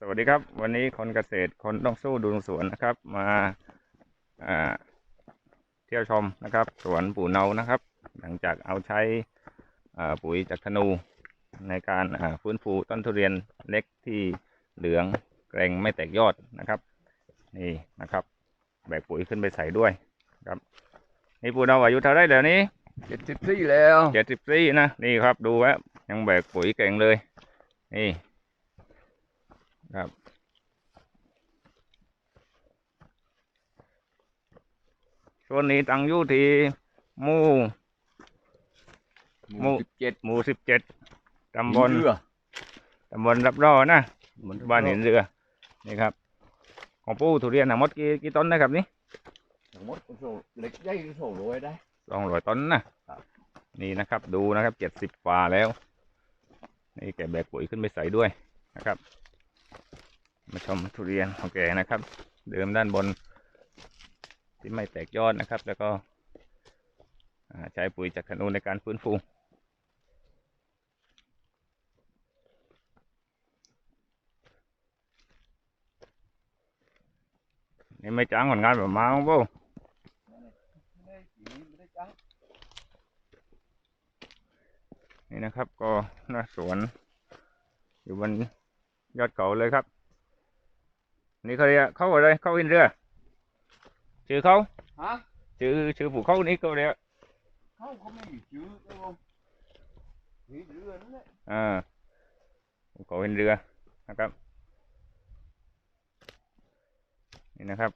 สวัสดีครับ วันนี้คนเกษตรคนต้องสู้ดูสวนนะครับ มาอ่าเที่ยวชมนะครับ สวนปู่เนานะครับ หลังจากเอาใช้อ่าปุ๋ยจากธนูในการอ่าฟื้นฟูต้นทุเรียนเล็กที่เหลืองแกรงไม่แตกยอดนะครับ นี่นะครับ แบกปุ๋ยขึ้นไปใส่ด้วยครับนี่ปู่เนาอายุเท่าไรเดี๋ยวนี้เจ็ดสิบสี่แล้วเจ็ดสิบสี่นะนี่ครับดูแวะยังแบกปุ๋ยเก่งเลย นี่ ครับช่วงนี้ตั้งอยู่ที่หมู่หมู่สิบเจ็ดหมู่สิบเจ็ดตำบลเรือตำบลรับร่อนะมันบ้านเห็นเรือนี่ครับ ของปู่ทุเรียนทั้งหมดกี่กี่ต้นนะครับนี่ทั้งหมดโซ่เล็กใหญ่โซ่รวยได้สองร้อยต้นนะครับนี่นะครับดูนะครับเจ็ดสิบฝ่าแล้ว นี่แกแบกปุ๋ยขึ้นไปใส่ด้วยนะครับ มาชมทุเรียนของแกนะครับ เดิมด้านบน ที่ไม่แตกยอดนะครับ แล้วก็ใช้ปุ๋ยจากขนูในการฟื้นฟูนี่ไม่จ้างคนงานแบบมาของปู่นี่นะครับก็หน้าสวน อยู่บนยอดเขาเลยครับ นี่เขาเรียกเขาอะไรเขาอินเรือชื่อเขาฮะชื่อชื่อผู้เขานี่เขาเรียกเขาเขาไม่มีชื่อนะผมมีเรือนั่นแหละอ่าภูเขาอินเรือนะครับนี่นะครับ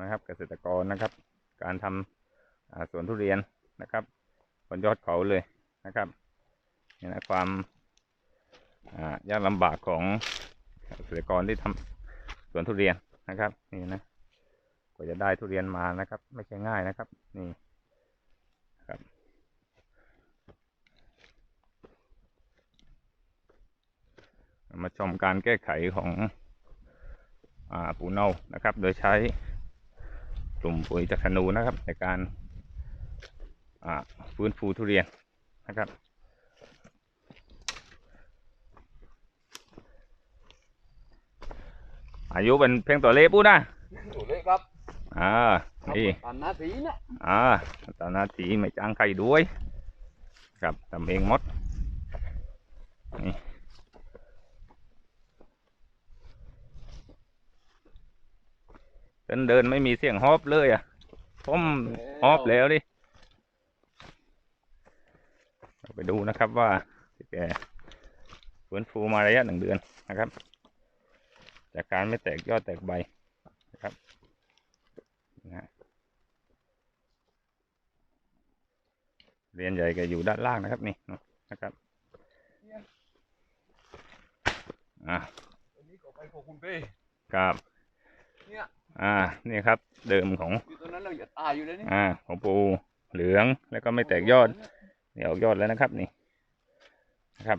นะครับ เกษตรกรนะครับ การทำอ่าสวนทุเรียนนะครับบนยอดเขาเลยนะครับนี่นะความอ่า ยากลำบากของเกษตรกรที่ทำสวนทุเรียนนะครับ นี่นะกว่าจะได้ทุเรียนมานะครับ ไม่ใช่ง่ายนะครับ นี่ครับมาชมการแก้ไขของอปูเนานะครับ โดยใช้กลุ่มปุ๋ยจากธนูนะครับ ในการฟื้นฟูทุเรียนนะครับ อายุเป็นเพียงตัวเลขปูนะอยู่เลยครับอ่านี่ตามหน้าสีนะอ่าตอนนาทีไม่จ้างใครด้วย ครับทำเองหมดนี่เดินเดินไม่มีเสียงฮอบเลยอะผมฮอบแล้วดิเราไปดูนะครับว่าที่แกฟื้นฟูมาระยะหนึ่งเดือนนะครับ จากการไม่แตกยอดแตกใบนะครับนะฮะเรียนใหญ่ก็อยู่ด้านล่างนะครับนี่เนาะนะครับอ่าอันนี้ก็ไปของคุณเป้ครับเนี่ยอ่านี่ครับเดิมของอยู่ตรงนั้นเราจะตายอยู่เลยนี่อ่าของปูเหลืองแล้วก็ไม่แตกยอดนี่ออกยอดแล้วนะครับนี่นะครับ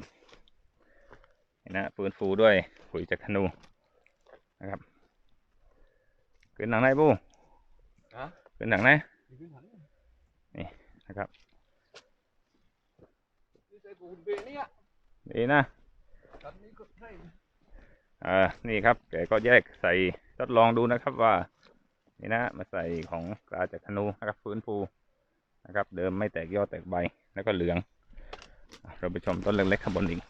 นี่นะฟื้นฟูด้วยปุ๋ยจากธนู นะครับขึ้นหนังไหนปูฮะขึ้นหนังไหนอยู่ที่ไหนนะครับนี่ใส่ของคุณเป้เนี่ยนี่นะตอนนี้ก็ใช่อ่านี่ครับแกก็แยกใส่ทดลองดูนะครับว่า นี่นะมาใส่ของกาจากธนูนะครับฟื้นฟูนะครับ เดิมไม่แตกยอดแตกใบแล้วก็เหลืองอะเราไปชมต้นเล็กๆข้างบนอีก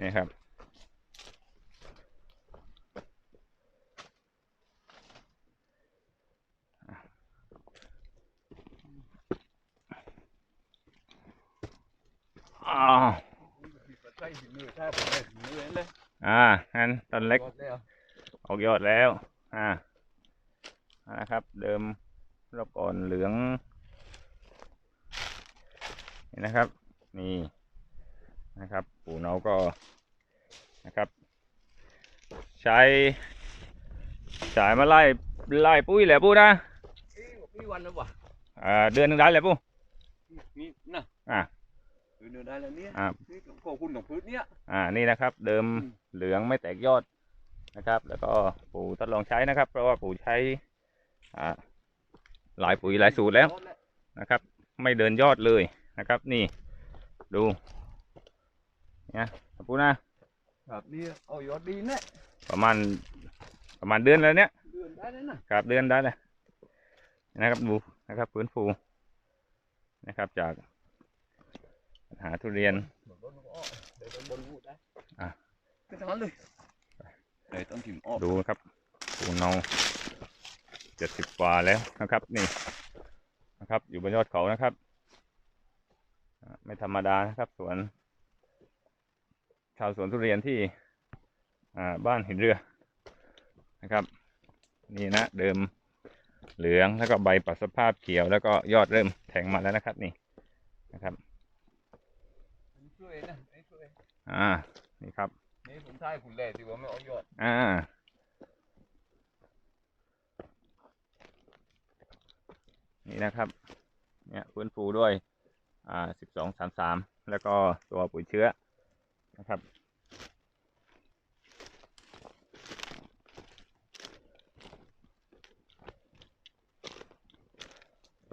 นี่ครับ อ้าวใช่ฝีมือใช่ผมได้ฝีมือเลยอ่านั่นต้นเล็กหมดแล้วออกยอดแล้วอ่าอ่านะครับ เดิมรอบก่อนเหลือง นี่นะครับ นี่นะครับ ปู่เนาก็นะครับ ใช้ใช้มาไล่ไล่ปุ้ยแหละปู่นะพี่พี่วันแล้ววะอ่าเดือนหนึงได้แหละปู่นี่นะอ่า เดินได้แล้วเนี่ยอ่านี่ของคุณของพื้นเนี่ย อ่านี่นะครับ เดิมอืม เหลืองไม่แตกยอดนะครับ แล้วก็ปู่ทดลองใช้นะครับ เพราะว่าปู่ใช้อ่าหลายปุ๋ยหลายสูตรแล้ว นะครับไม่เดินยอดเลยนะครับนี่ดูเนี่ยปูนะครับนี่เอายอดดีแน่ประมาณประมาณเดือนแล้วเนี่ยเดือนได้เลยนะครับเดือนได้เลยนะครับดูนะครับฟื้นฟูนะครับจากปัญ หาทุเรียนบนก็อ้อเดี๋ยวบนพูดได้อะก็ทำนั้นเลยเดี๋ยวต้องถิ่มออกดูครับปูเนาเจ็ดสิบกว่าแล้วนะครับ นี่นะครับ อยู่บนยอดเขานะครับอ่าไม่ธรรมดานะครับสวน ชาวสวนทุเรียนที่อ่าบ้านหินเรือนะครับ นี่นะเดิมเหลืองแล้วก็ใบปรับสภาพเขียวแล้วก็ยอดเริ่มแทงมาแล้วนะครับ นี่นะครับ อันนี้ช่วยนะอันนี้ช่วยอ่า นี่ครับ นี่ผมใช่คุณแหล่ที่ว่าไม่เอายอดอ่านี่นะครับ เนี่ยฟื้นฟูด้วย อ่าสิบสองสามสามแล้วก็ตัวปุ๋ยเชื้อนะครับ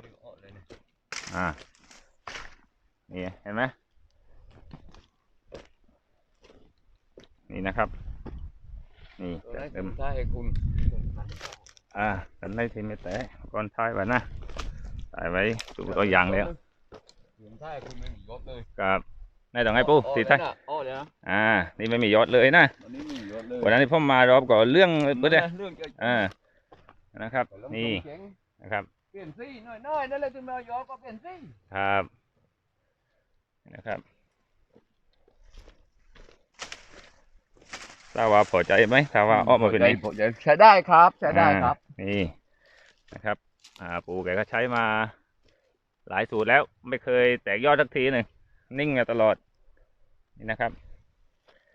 นี่ก็ออกเลยเนี่ยอ่า นี่เห็นไหม นี่นะครับ นี่ตัวจากนั้นผเดิมมใช่ให้คุณผมหันเข้าอ่ากันได้ทีไม่แต่ก่อนท้ายไว้นะถ่ายไว้ดูตัวอย่างแล้วผมใช่ให้คุณไม่มียอดเลยกับนายต้องให้ปูอ้อสีเลยท้ายนะอ้อเลยนะอ่า นี่ไม่มียอดเลยนะวันนี้มียอดเลยวันนั้นที่ผมมารอบก่อนเรื่องเบิดเลยเรื่องจะอ่านะครับแต่ละนี่เจ๋งนะครับเปลี่ยนซี่น้อยๆนั่นแหละถึงมาเอายอดก็เปลี่ยนซี่ครับนะครับ ทราบว่าพอใจไหมทราบว่าออกมาเป็นนี้ผมจะใช้ได้ครับใช้ได้ครับอ่านี่นะครับ อ่าปู่แกก็ใช้มา หลายสูตรแล้วไม่เคยแตกยอดสักทีหนึ่งนิ่งมาตลอด นี่นะครับ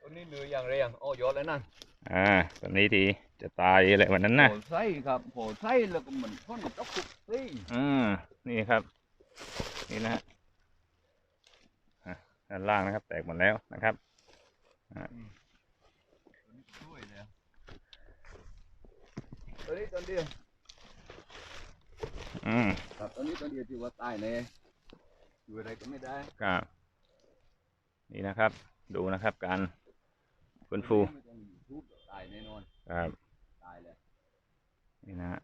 ตัวนี้เหนื่อยอย่างแรงอ้อยอดเลยนั่นอ่าตอนนี้ทีจะตายอะไรวันนั้นนะโผล่ไส้ครับโผล่ไส้แล้วก็เหมือนพ่นตกคุกซี่อืมนี่ครับ นี่นะฮะอะด้านล่างนะครับ แตกหมดแล้วนะครับ ช่วยเลย ตัวนี้ตัวเดียวอืมครับตัวนี้ตัวเดียวที่ว่าตายเลยอยู่อะไรก็ไม่ได้ครับนี่นะครับ ดูนะครับ การฟื้นฟูไม่ต้องอยู่ทุบตายแน่นอนครับตายเลยนี่นะฮะ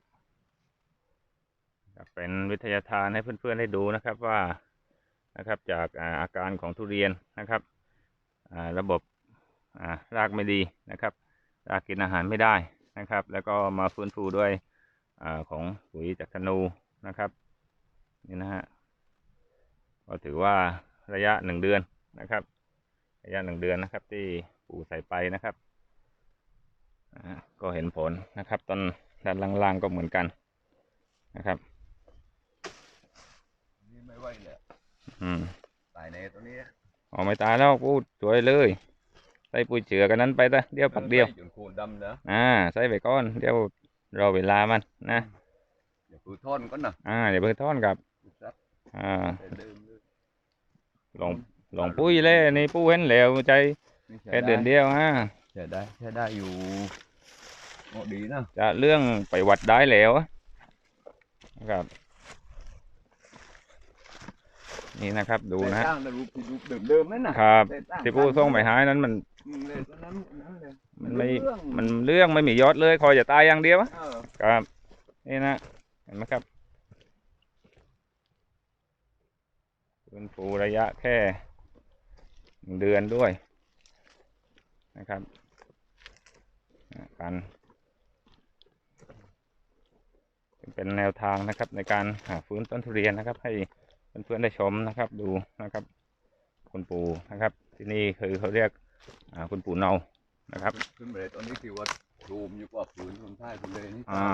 ครับเป็นวิทยาทานให้เพื่อนๆได้ดูนะครับว่านะครับจากอ่าอาการของทุเรียนนะครับอ่าระบบอ่ารากไม่ดีนะครับรากกินอาหารไม่ได้ นะครับ แล้วก็มาฟื้นฟูด้วยอาของปุ๋ยจากธนูนะครับนี่นะฮะก็ถือว่าระยะหนึ่งเดือนนะครับ ระยะหนึ่งเดือนนะครับ ที่ปู่ใส่ไปนะครับอ่าก็เห็นผลนะครับต้นด้านล่างๆก็เหมือนกันนะครับนี่ไม่ไหวเลยอืมตายในตัวนี้ออกไม่ตายแล้วพูดสวยเลย ใส่ปุ๋ยเจือกันนั้นไปนะเดี๋ยวปักเดียวจนโคนดำนะอ่าใส่ไปก้อนเดี๋ยวรอเวลามันนะอย่าปืนท่อนก็นะอ่าเดี๋ยวเพิ่งทอนกับซักอ่าแต่เดิมเลยลองลองปุ้ยเลยนี่ปุ้ยเห็นแล้วใจนี่ใช้แค่เดือนเดียวอ่าใช้ได้ใช้ได้อยู่เหมาะดีนะจะเรื่องไปวัดได้แล้วนะครับ นี่นะครับ ดูนะแต่ฮะตั้งแต่รูปที่รูปเดิมๆนั่นน่ะครับแต่ตั้งที่ปูส่งไปหานั้นมัน อืมเลยตอนนั้นนั้นเลยมันไม่ เรื่องมันเรื่องไม่มียอดเลยคอยจะตายอย่างเดียวอะเออครับ นี่นะ เห็นไหมครับฟื้นฟูระยะแค่หนึ่งเดือนด้วยนะครับอ่าการเป็นแนวทางนะครับในการหาฟื้นต้นทุเรียนนะครับ ให้ เพื่อนๆได้ชมนะครับดูนะครับ คุณปู่นะครับ ที่นี่คือเขาเรียกอ่าคุณปู่เนานะครับขึ้นไปเลยตอนนี้ที่ว่ารูมอยู่กว่าผืนคนไทยคนเลยนี่อ่า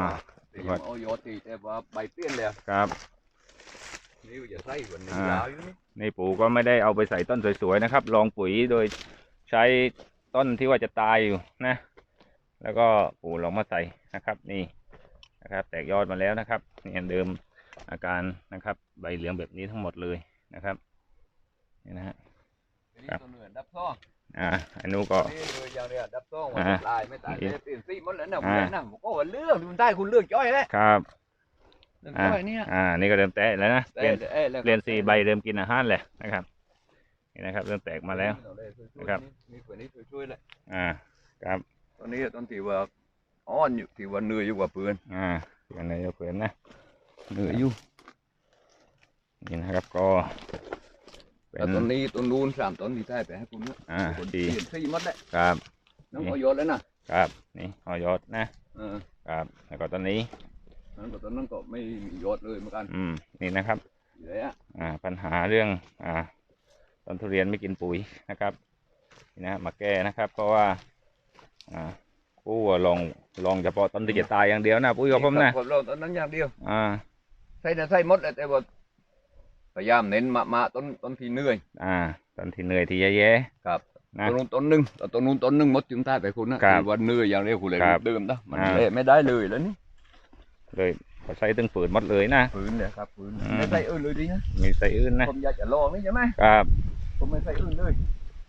แต่ยังเอายอดตีแต่ว่าใบเปลี่ยนเลยครับนี่อย่าใส่กว่านี้อ่ายาวอยู่นี่นี่ปู่ก็ไม่ได้เอาไปใส่ต้นสวยๆนะครับลองปุ๋ยโดยใช้ต้นที่ว่าจะตายอยู่นะ แล้วก็ปู่ลองมาใส่นะครับ นี่นะครับ แตกยอดมาแล้วนะครับนี่อันเดิม อาการนะครับ ใบเหลืองแบบนี้ทั้งหมดเลยนะครับนี่นะฮะนี่ครับตัวเหนือดับซ่องอ่าอันนู้นก็นี่เลยอย่างเนี้ยดับซ่องว่าอ่าตายไม่ตายนี่เลยเปลี่ยนสีหมดแล้วนะอ่าผมนั่งผมก็ว่าเรื่องคุณได้คุณเลือกจ้อยแล้วครับเลือกอ่าจ้อยเนี่ยอ่านี่ก็เริ่มแตะแล้วนะเปลี่ยนอ้อ้แล้วเปลี่ยนสีใบเริ่มกินอาหารแหละนะครับนี่นะครับ เริ่มแตกมาแล้วนะครับมีคนนี้ช่วยๆแหละอ่าครับ ตอนนี้ตอนที่ว่าอ้อนอยู่ที่ว่าเหนื่อยอยู่กว่าเพื่อนอ่าอย่างไรเพื่อนนะ เหนื่อยอยู่นี่นะครับก็เป็แต่นตอนนี้ต้นนู้นสามต้นที่ได้ไปให้คุณเนี่ยอ่าคนดีเปลี่ยนที่หมัดแหละครับน้องเอายอดแล้วนะครับนี่หอยอดนะเออครับแล้วก็ตอนนี้นั้นก็ตอนนั้นก็ไม่มียอดเลยเหมือนกันอืมนี่นะครับอยู่แล้วอ่าปัญหาเรื่องอ่าต้นทุเรียนไม่กินปุ๋ยนะครับนี่นะมาแก้นะครับ เพราะว่าอ่าผู้ว่าลองลองเฉพาะต้นที่จะตายอย่างเดียวนะปุ้ยกับผมนะกับเราตอนนั้นอย่างเดียวอ่า ใส่แต่ใส่หมดแหละแต่ว่าพยายามเน้นมามาต้นต้นที่เหนื่อย อ่า ต้นที่เหนื่อยที่แย่ครับๆนะต้นนู้นต้นหนึ่งแต่ต้นนู้นต้นหนึ่งหมดจึงใต้ไปคุณนะครับที่วันเหนื่อยอย่างเดียวคุณเลยครับเดิมนะมันอ่าเละไม่ได้เลยแล้วนี่เลยเขาใช้ตึงฝืนหมดเลยนะฝืนเลยครับฝืนอืมไม่ใส่อื่นเลยดีนะมีไส้อื่นนะผมอยากจะลองนี่ใช่ไหมครับผมไม่ใส่อื่นเลย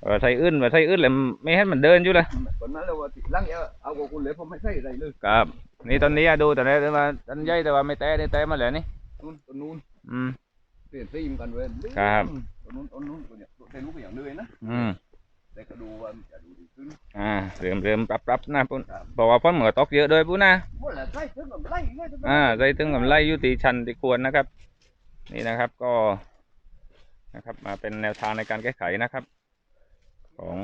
เออไส้อื่นว่าไส้อื่นเลยไม่ให้มันเดินอยู่เลยคนนั้นเลยว่าที่หลังเอาเอากับคุณเลยผมไม่ใส่อะไรเลยครับ นี่ตอนนี้อะดูแต่ไหนแต่ว่าต้นใหญ่แต่ว่าไม่แตะได้แตะมาแล้วนี่ นู้นต้นนู้นอืมเปลี่ยนซีมกันเว้ยครับต้นนู้นต้นนู้นตัวเนี้ยได้รู้อย่างเหนื่อยนะอืมแต่ก็ดูว่ามันจะดูดีขึ้นอ่าเริ่มเริ่มปรับปรับนะปุ้นครับบอกว่าพ้นเหมือตกเยอะด้วยปุ้นนะหมดแหละใส่ถึงกับไล่ไล่ถึงกับอ่าใส่ถึงกับไล่ยุติชันที่ควรนะครับ นี่นะครับก็นะครับ มาเป็นแนวทางในการแก้ไขนะครับ ของ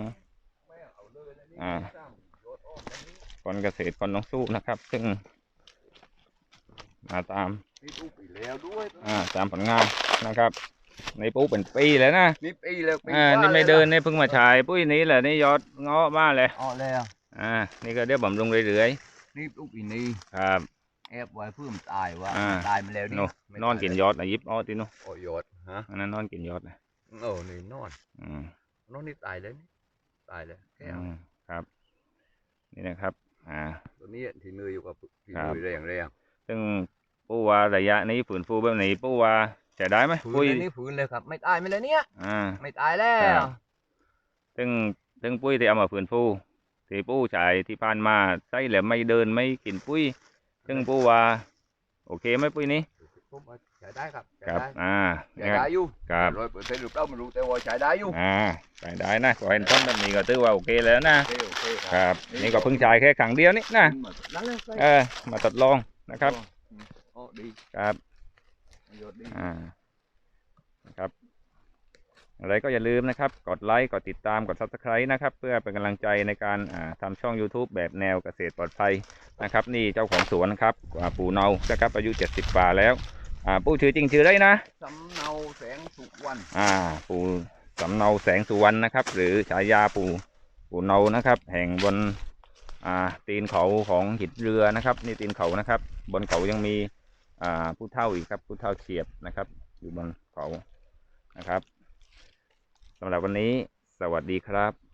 ไม่เอาเลยนะนี่อ่าสร้างโยนอ้อมแบบนี้คนเกษตรคนต้องสู้นะครับ ซึ่ง มาตามนี่ตู้ปีแล้วด้วยอ่าตามผลงานนะครับในปุ๊เป็นปีแล้วนะนี่ปีแล้วปีอ่ากว่านี่ไม่แล้วเดินนี่เพิ่งมาฉายปุ้ยนี้แหละนี่ยอดเงาะมาเลยอ๋อแล้วอ่านี่ก็เดี๋ยวบำรุงเรื่อยนี่ตู้ปีนี้ๆครับแอบไว้เพื่อมนตายว่าอ่าตายมาแล้วนี่โน่ไม่นอนตายกินยอดนะยิบเอ้อติโนโอ้ยอดฮะอันนั้นนอนกินยอดนะโอ้นี่นอนอืมนอนนี่ตายแล้วนี่ตายแล้วแค่อืมครับ นี่นะครับ อ่าตัวนี้ที่เหนื่อยอยู่กับที่ครับเหนื่อยแรงแรงซึ่งปูว่า ระยะนี้ฝืนฟูแบบนี้ปูว่าจะได้ไหมฝืนปุ้ยเลยนี่ฝืนเลยครับ ไม่ตายไม่เลยเนี่ยอ่าไม่ตายแล้ครัวบซึ่งซึ่งปุ้ยที่เอามาฝืนฟูที่ปูจ่ายที่ผ่านมาใส่แล้วไม่เดินไม่กินปุ้ย ซึ่งปูว่าโอเคไหมปุ้ยนี้ผมว่าใช้ได้ครับใช้ครับได้อ่าใช้ได้อยู่ครับร้อยเปอร์เซ็นต์หรือเปล่าไม่รู้แต่ว่าใช้ได้อยู่อ่าใส่ได้นะขอเห็นต้นแบบนี้ก็ถือว่าโอเคแล้วนะโอเคโอเคครับนี่ก็เพิ่งจ่ายแค่ครั้งเดียวนี่นะนั่นเลยใส่เออมาทดลองนะครับ โอ้ดีครับประโยชน์ดีอ่านะครับ อะไรก็อย่าลืมนะครับ กดไลค์ กดติดตาม กด subscribe นะครับ เพื่อเป็นกำลังใจในการอ่าทำช่อง YouTube แบบแนวเกษตรปลอดภัยนะครับ นี่เจ้าของสวนครับอ่าปู่เนานะครับอายุ 70กว่าแล้วอ่าปู่ชื่อจริงชื่อได้นะสำเนาแสงสุวรรณอ่า ปู่สำเนาแสงสุวรรณนะครับ หรือฉายาปู่ปู่เนานะครับ แห่งบนอ่าตีนเขาของหินเรือนะครับ นี่ตีนเขานะครับ บนเขายังมีอ่า ผู้เท่าอีกครับ ผู้เท่าเฉียบนะครับ อยู่บนเขานะครับสำหรับวันนี้สวัสดีครับ